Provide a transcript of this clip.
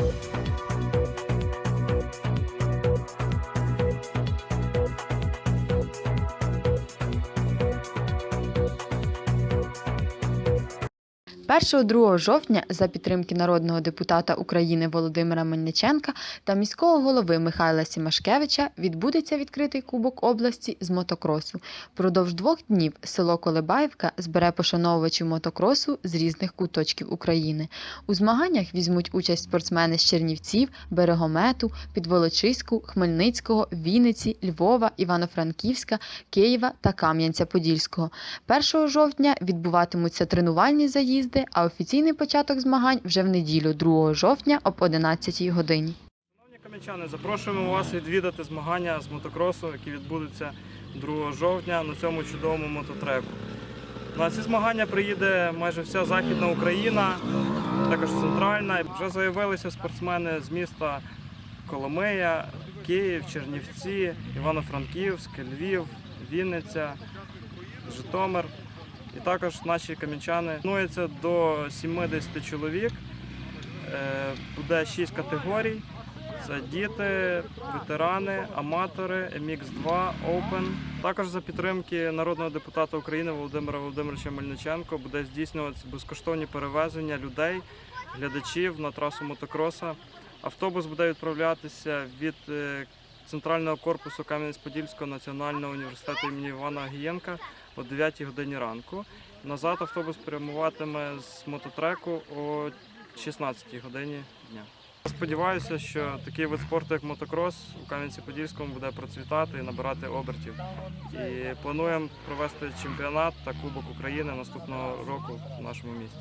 Thank you. 2 жовтня за підтримки народного депутата України Володимира Мельниченка та міського голови Михайла Сімашкевича відбудеться відкритий Кубок області з мотокросу. Продовж двох днів село Колебаївка збере пошановувачів мотокросу з різних куточків України. У змаганнях візьмуть участь спортсмени з Чернівців, Берегомету, Підволочиську, Хмельницького, Вінниці, Львова, Івано-Франківська, Києва та Кам'янця-Подільського. 1 жовтня відбуватимуться тренувальні заїзди, а офіційний початок змагань вже в неділю, 2 жовтня об 11 годині. Шановні кам'янчани, запрошуємо вас відвідати змагання з мотокросу, які відбудуться 2 жовтня на цьому чудовому мототреку. На ці змагання приїде майже вся Західна Україна, також центральна. Вже заявилися спортсмени з міста Коломия, Київ, Чернівці, Івано-Франківськ, Львів, Вінниця, Житомир. І також наші кам'янчани. Планується до 70 чоловік. Е, Буде 6 категорій. Це діти, ветерани, аматори, MX2, Open. Також за підтримки народного депутата України Володимира Володимировича Мельниченко буде здійснюватися безкоштовні перевезення людей, глядачів на трасу мотокроса. Автобус буде відправлятися від е, центрального корпусу Кам'янець-Подільського національного університету імені Івана Гієнка о 9 годині ранку. Назад автобус прямуватиме з мототреку о 16 годині дня. Сподіваюся, що такий вид спорту, як мотокрос, у Кам'янці-Подільському буде процвітати і набирати обертів. І плануємо провести чемпіонат та Кубок України наступного року в нашому місті.